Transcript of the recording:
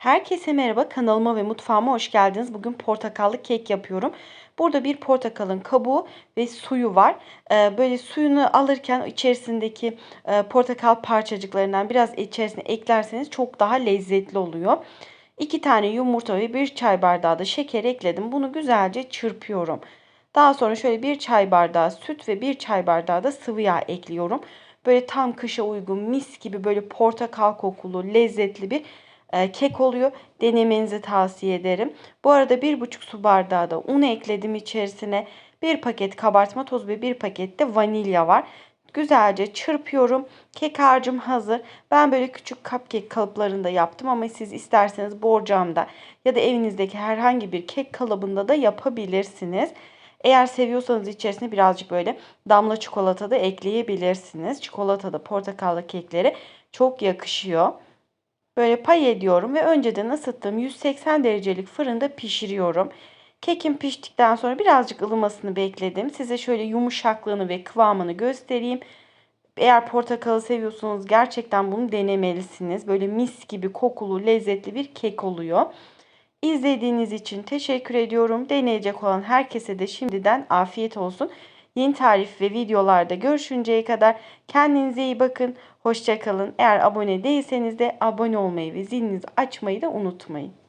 Herkese merhaba kanalıma ve mutfağıma hoş geldiniz. Bugün portakallı kek yapıyorum. Burada bir portakalın kabuğu ve suyu var. Ee, böyle suyunu alırken içerisindeki e, portakal parçacıklarından biraz içerisine eklerseniz çok daha lezzetli oluyor. 2 tane yumurta ve 1 çay bardağı da şeker ekledim. Bunu güzelce çırpıyorum. Daha sonra şöyle 1 çay bardağı süt ve 1 çay bardağı da sıvı yağ ekliyorum. Böyle tam kışa uygun mis gibi böyle portakal kokulu lezzetli bir kek oluyor. Denemenizi tavsiye ederim. Bu arada 1,5 su bardağı da un ekledim içerisine. 1 paket kabartma tozu ve 1 paket de vanilya var. Güzelce çırpıyorum. Kek harcım hazır. Ben böyle küçük cupcake kalıplarında yaptım ama siz isterseniz borcamda ya da evinizdeki herhangi bir kek kalıbında da yapabilirsiniz. Eğer seviyorsanız içerisine birazcık böyle damla çikolata da ekleyebilirsiniz. Çikolata da portakallı keklere çok yakışıyor. Böyle pay ediyorum ve önceden ısıttığım 180 derecelik fırında pişiriyorum. Kekim piştikten sonra birazcık ılımasını bekledim. Size şöyle yumuşaklığını ve kıvamını göstereyim. Eğer portakalı seviyorsanız gerçekten bunu denemelisiniz. Böyle mis gibi kokulu, lezzetli bir kek oluyor. İzlediğiniz için teşekkür ediyorum. Deneyecek olan herkese de şimdiden afiyet olsun. Yeni tarif ve videolarda görüşünceye kadar kendinize iyi bakın. Hoşçakalın. Eğer abone değilseniz de abone olmayı ve zilinizi açmayı da unutmayın.